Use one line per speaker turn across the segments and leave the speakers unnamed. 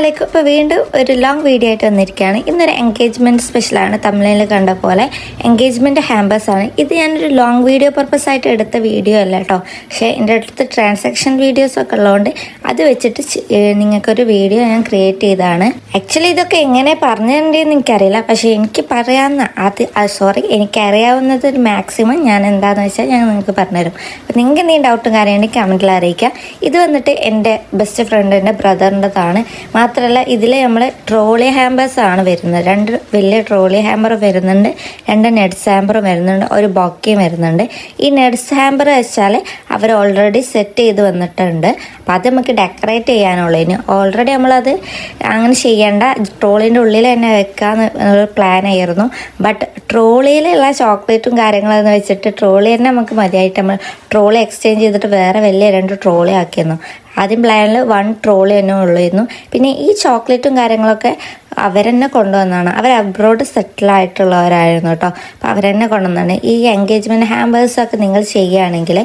അസ്സലാമലൈക്കും ഇപ്പോൾ വീണ്ടും ഒരു ലോങ് വീഡിയോ ആയിട്ട് വന്നിരിക്കുകയാണ്. ഇന്നൊരു എൻഗേജ്മെന്റ് സ്പെഷ്യലാണ് തമിഴിൽ കണ്ട പോലെ എൻഗേജ്മെന്റ് ഹാമ്പേഴ്സാണ് ഇത് ഞാനൊരു ലോങ് വീഡിയോ പർപ്പസ് ആയിട്ട് എടുത്ത വീഡിയോ അല്ല കേട്ടോ പക്ഷേ എന്റെ അടുത്ത് ട്രാൻസാക്ഷൻ വീഡിയോസൊക്കെ ഉള്ളതുകൊണ്ട് അത് വെച്ചിട്ട് നിങ്ങൾക്കൊരു വീഡിയോ ഞാൻ ക്രിയേറ്റ് ചെയ്തതാണ്. ആക്ച്വലി ഇതൊക്കെ എങ്ങനെ പറഞ്ഞിട്ടുണ്ടെന്ന് എനിക്കറിയില്ല. പക്ഷേ എനിക്ക് പറയാവുന്ന അത് സോറി എനിക്കറിയാവുന്നത് ഒരു മാക്സിമം ഞാൻ എന്താണെന്ന് വെച്ചാൽ ഞാൻ നിങ്ങൾക്ക് പറഞ്ഞുതരും. അപ്പം നിങ്ങൾക്ക് എന്തെങ്കിലും ഡൗട്ടും കാര്യമുണ്ടെങ്കിൽ കമന്റിൽ അറിയിക്കാം ഇത് വന്നിട്ട് എന്റെ ബെസ്റ്റ് ഫ്രണ്ടിന്റെ ബ്രദറിന്റെതാണ് മാത്രമല്ല ഇതിൽ നമ്മൾ ട്രോളി ഹാമ്പേഴ്സ് ആണ് വരുന്നത്. രണ്ട് വലിയ ട്രോളി ഹാമ്പർ വരുന്നുണ്ട് രണ്ട് നെഡ്സ് ഹാമ്പറും വരുന്നുണ്ട് ഒരു ബോക്കയും വരുന്നുണ്ട്. ഈ നെഡ്സ് ഹാമ്പർ വെച്ചാൽ അവർ ഓൾറെഡി സെറ്റ് ചെയ്ത് വന്നിട്ടുണ്ട്. അപ്പോൾ അത് നമുക്ക് ഡെക്കറേറ്റ് ചെയ്യാനുള്ളതിന് ഓൾറെഡി നമ്മളത് അങ്ങനെ ചെയ്യേണ്ട. ട്രോളിന്റെ ഉള്ളിൽ തന്നെ വെക്കാന്ന് ഒരു പ്ലാൻ ആയിരുന്നു. ബട്ട് ട്രോളിയിലുള്ള ചോക്ലേറ്റും കാര്യങ്ങളെന്ന് വെച്ചിട്ട് ട്രോളി തന്നെ നമുക്ക് മതിയായിട്ട് നമ്മൾ ട്രോളി എക്സ്ചേഞ്ച് ചെയ്തിട്ട് വേറെ വലിയ രണ്ട് ട്രോളി ആക്കിയിരുന്നു. ആദ്യം പ്ലാനിൽ വൺ ട്രോളി തന്നെ ഉള്ളായിരുന്നു. പിന്നെ ഈ ചോക്ലേറ്റും കാര്യങ്ങളൊക്കെ അവരെന്നെ കൊണ്ടുവന്നതാണ് അവർ അബ്രോഡ് സെറ്റിൽ ആയിട്ടുള്ളവരായിരുന്നു കേട്ടോ അപ്പോൾ അവരെന്നെ കൊണ്ടുവന്നതാണ് ഈ എൻഗേജ്മെന്റ് ഹാമ്പേഴ്സൊക്കെ നിങ്ങൾ ചെയ്യുകയാണെങ്കിൽ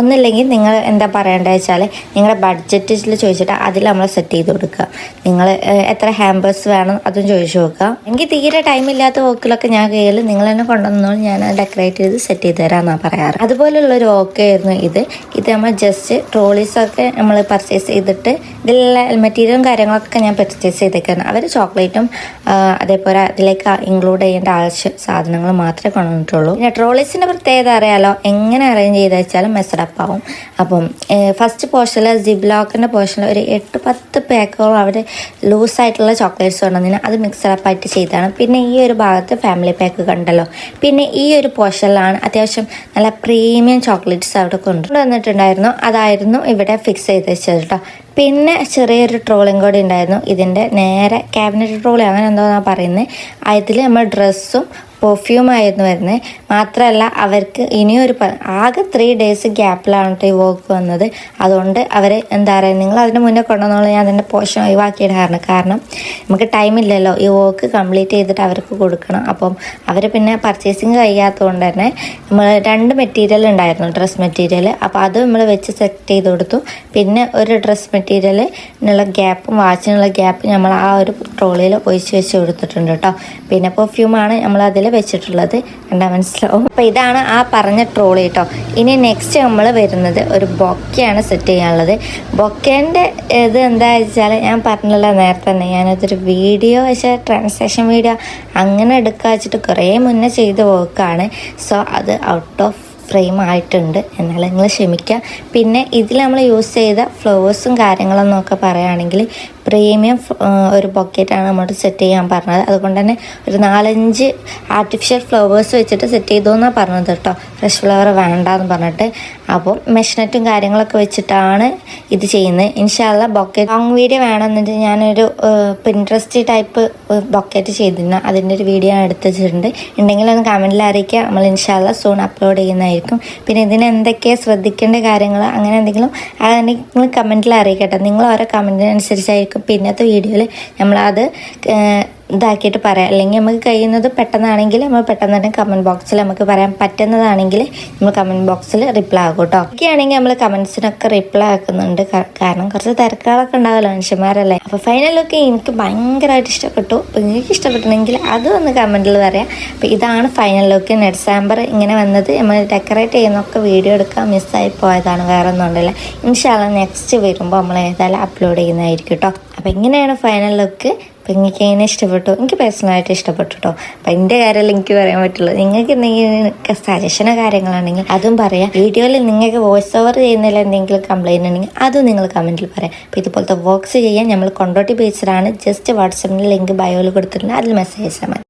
ഒന്നില്ലെങ്കിൽ നിങ്ങൾ എന്താ പറയേണ്ടത് വെച്ചാൽ നിങ്ങളുടെ ബഡ്ജറ്റിൽ ചോദിച്ചിട്ട് അതിൽ നമ്മൾ സെറ്റ് ചെയ്ത് കൊടുക്കുക. നിങ്ങൾ എത്ര ഹാമ്പേഴ്സ് വേണം അതും ചോദിച്ചു നോക്കുക. എനിക്ക് തീരെ ടൈം ഇല്ലാത്ത വോക്കിലൊക്കെ ഞാൻ കയ്യിൽ നിങ്ങൾ തന്നെ കൊണ്ടുവന്നോളൂ ഞാൻ ഡെക്കറേറ്റ് ചെയ്ത് സെറ്റ് ചെയ്ത് തരാമെന്നാണ് പറയാറ്. അതുപോലുള്ളൊരു ഓക്കെ ആയിരുന്നു ഇത്. ഇത് നമ്മൾ ജസ്റ്റ് ട്രോളീസൊക്കെ നമ്മൾ പർച്ചേസ് ചെയ്തിട്ട് ഇതിലുള്ള മെറ്റീരിയലും കാര്യങ്ങളൊക്കെ ഞാൻ പർച്ചേസ് ചെയ്തേക്കാണ്. അവർ ചോക്ലേറ്റും അതേപോലെ അതിലേക്ക് ഇൻക്ലൂഡ് ചെയ്യേണ്ട ആവശ്യ സാധനങ്ങൾ മാത്രമേ കൊണ്ടുവന്നിട്ടുള്ളൂ. പിന്നെ ട്രോളീസിന്റെ പ്രത്യേകത അറിയാലോ? എങ്ങനെ അറേഞ്ച് ചെയ്ത് വെച്ചാലും മെസ്സഡപ്പ് ആവും. അപ്പം ഫസ്റ്റ് പോർഷനിൽ ജിബ്ലോക്കിന്റെ പോർഷനിൽ ഒരു എട്ട് പത്ത് പാക്കുകൾ അവർ ലൂസായിട്ടുള്ള ചോക്ലേറ്റ്സ് കൊണ്ടുവന്നതിന് അത് മിക്സഡപ്പ് ആയിട്ട് ചെയ്തതാണ് പിന്നെ ഈ ഒരു ഭാഗത്ത് ഫാമിലി പാക്ക് കണ്ടല്ലോ. പിന്നെ ഈ ഒരു പോർഷനിലാണ് അത്യാവശ്യം നല്ല പ്രീമിയം ചോക്ലേറ്റ്സ് അവിടെ കൊണ്ടുവന്നിട്ടുണ്ടായിരുന്നു. അതായിരുന്നു ഇവിടെ ഫിക്സ് ചെയ്ത് വെച്ചത് കേട്ടോ പിന്നെ ചെറിയൊരു ട്രോളിങ് കൂടി ഉണ്ടായിരുന്നു. ഇതിന്റെ നേരെ ക്യാബിനറ്റ് ട്രോളി അങ്ങനെ എന്തോന്നാ പറയുന്നത് അതിൽ നമ്മൾ ഡ്രസ്സും പെർഫ്യൂമായിരുന്നു വരുന്നത് മാത്രമല്ല അവർക്ക് ഇനിയൊരു ആകെ ത്രീ ഡേയ്സ് ഗ്യാപ്പിലാണ് ഈ വർക്ക് വന്നത്. അതുകൊണ്ട് അവർ എന്താ പറയുക നിങ്ങൾ അതിന് മുന്നേ കൊണ്ടുവന്നോളൂ ഞാൻ അതിന്റെ പോഷൻ ഒഴിവാക്കിയിടാറുണ്ട് കാരണം. നമുക്ക് ടൈമില്ലല്ലോ ഈ വർക്ക് കംപ്ലീറ്റ് ചെയ്തിട്ട് അവർക്ക് കൊടുക്കണം. അപ്പം അവർ പിന്നെ പർച്ചേസിങ് കഴിയാത്തതുകൊണ്ട് തന്നെ നമ്മൾ രണ്ട് മെറ്റീരിയൽ ഉണ്ടായിരുന്നു ഡ്രസ് മെറ്റീരിയൽ അപ്പോൾ അത് നമ്മൾ വെച്ച് സെറ്റ് ചെയ്ത് കൊടുത്തു. പിന്നെ ഒരു ഡ്രസ് മെറ്റീരിയലിനുള്ള ഗ്യാപ്പും വാച്ചിനുള്ള ഗ്യാപ്പ് നമ്മൾ ആ ഒരു ട്രോളിയിൽ ഒഴിച്ച് വെച്ച് കൊടുത്തിട്ടുണ്ട് കേട്ടോ പിന്നെ പെർഫ്യൂമാണ് നമ്മൾ അതിൽ വെച്ചിട്ടുള്ളത്. കണ്ടാൽ മനസ്സിലാവും. അപ്പോൾ ഇതാണ് ആ പറഞ്ഞ ട്രോളി കേട്ടോ ഇനി നെക്സ്റ്റ് നമ്മൾ വരുന്നത് ഒരു ബൊക്കയാണ് സെറ്റ് ചെയ്യാനുള്ളത്. ബൊക്കേന്റെ ഇത് എന്താ വെച്ചാൽ ഞാൻ പറഞ്ഞല്ലോ നേരത്തെ തന്നെ. ഞാനതൊരു വീഡിയോ വെച്ചാൽ ട്രാൻസാക്ഷൻ വീഡിയോ അങ്ങനെ എടുക്കുക വെച്ചിട്ട് കുറേ മുന്നേ ചെയ്ത് വർക്കാണ് സോ അത് ഔട്ട് ഓഫ് ഫ്രെയിം ആയിട്ടുണ്ട് എന്നാൽ നിങ്ങൾ ക്ഷമിക്കുക. പിന്നെ ഇതിൽ നമ്മൾ യൂസ് ചെയ്ത ഫ്ലവേഴ്സും കാര്യങ്ങളെന്നൊക്കെ പറയുകയാണെങ്കിൽ പ്രീമിയം ഒരു ബൊക്കറ്റാണ് നമ്മൾ സെറ്റ് ചെയ്യാൻ പറഞ്ഞത്. അതുകൊണ്ട് തന്നെ ഒരു നാലഞ്ച് ആർട്ടിഫിഷ്യൽ ഫ്ലവേഴ്സ് വെച്ചിട്ട് സെറ്റ് ചെയ്തു എന്നാണ് പറഞ്ഞത് കേട്ടോ. ഫ്രഷ് ഫ്ലവർ വേണ്ട എന്ന് പറഞ്ഞിട്ട്. അപ്പോൾ മെഷീനറ്റും കാര്യങ്ങളൊക്കെ വെച്ചിട്ടാണ് ഇത് ചെയ്യുന്നത്. ഇൻഷാല്ല ബൊക്കറ്റ് ലോങ് വീഡിയോ വേണമെന്നുണ്ടെങ്കിൽ ഞാനൊരു പിൻട്രസ്റ്റ് ടൈപ്പ് ബൊക്കറ്റ് ചെയ്തിരുന്നു. അതിന്റെ ഒരു വീഡിയോ ഞാൻ എടുത്ത് വെച്ചിട്ടുണ്ട്. ഉണ്ടെങ്കിൽ ഒന്ന് കമന്റിൽ അറിയിക്കുക. നമ്മൾ ഇൻഷാല്ല സൂൺ അപ്ലോഡ് ചെയ്യുന്നതായിരിക്കും. പിന്നെ ഇതിന് എന്തൊക്കെയാണ് ശ്രദ്ധിക്കേണ്ട കാര്യങ്ങൾ അങ്ങനെ എന്തെങ്കിലും നിങ്ങൾ കമന്റിൽ അറിയിക്കട്ടെ. നിങ്ങൾ ഓരോ കമന്റിനനുസരിച്ചായിരിക്കും പിന്നത്തെ വീഡിയോയിൽ നമ്മളത് ഇതാക്കിയിട്ട് പറയാം. അല്ലെങ്കിൽ നമുക്ക് കഴിയുന്നത് പെട്ടെന്നാണെങ്കിൽ നമ്മൾ പെട്ടെന്ന് തന്നെ കമന്റ് ബോക്സിൽ നമുക്ക് പറയാൻ പറ്റുന്നതാണെങ്കിൽ നമ്മൾ കമന്റ് ബോക്സിൽ റിപ്ലൈ ആകും കേട്ടോ ഒക്കെയാണെങ്കിൽ നമ്മൾ കമൻസിനൊക്കെ റിപ്ലൈ ആക്കുന്നുണ്ട്. കാരണം കുറച്ച് തിരക്കുകളൊക്കെ ഉണ്ടാവുമല്ലോ മനുഷ്യന്മാരല്ലേ? അപ്പോൾ ഫൈനലൊക്കെ എനിക്ക് ഭയങ്കരമായിട്ട് ഇഷ്ടപ്പെട്ടു. അപ്പോൾ നിങ്ങൾക്ക് ഇഷ്ടപ്പെട്ടിട്ടുണ്ടെങ്കിൽ അതും ഒന്ന് കമന്റിൽ പറയാം. അപ്പോൾ ഇതാണ് ഫൈനൽ ലുക്ക് നെറ്റ് സാമ്പർ ഇങ്ങനെ വന്നത്. നമ്മൾ ഡെക്കറേറ്റ് ചെയ്യുന്നൊക്കെ വീഡിയോ എടുക്കാൻ മിസ്സായി പോയതാണ്. വേറെ ഒന്നും ഉണ്ടല്ല ഇൻഷാല്ല നെക്സ്റ്റ് വരുമ്പോൾ നമ്മൾ ഏതായാലും അപ്ലോഡ് ചെയ്യുന്നതായിരിക്കും കേട്ടോ അപ്പോൾ ഇങ്ങനെയാണ് ഫൈനൽ ലുക്ക് അപ്പം എനിക്ക് എങ്ങനെ ഇഷ്ടപ്പെട്ടു. എനിക്ക് പേഴ്സണലായിട്ട് ഇഷ്ടപ്പെട്ടു കേട്ടോ അപ്പം എന്റെ കാര്യമല്ല എനിക്ക് പറയാൻ പറ്റുള്ളൂ. നിങ്ങൾക്ക് എന്തെങ്കിലും സജഷനോ കാര്യങ്ങളാണെങ്കിൽ അതും പറയാം. വീഡിയോയിൽ നിങ്ങൾക്ക് വോയിസ് ഓവർ ചെയ്യുന്നതിൽ എന്തെങ്കിലും കംപ്ലൈന്റ് ഉണ്ടെങ്കിൽ അതും നിങ്ങൾ കമന്റിൽ പറയാം. അപ്പോൾ ഇതുപോലത്തെ വർക്ക്സ് ചെയ്യാൻ നമ്മൾ കൊണ്ടോട്ടി ബേച്ചറാണ് ജസ്റ്റ് വാട്സപ്പിന്റെ ലിങ്ക് ബയോയിൽ കൊടുത്തിട്ടുണ്ട്. അതിൽ മെസ്സേജ് മതി.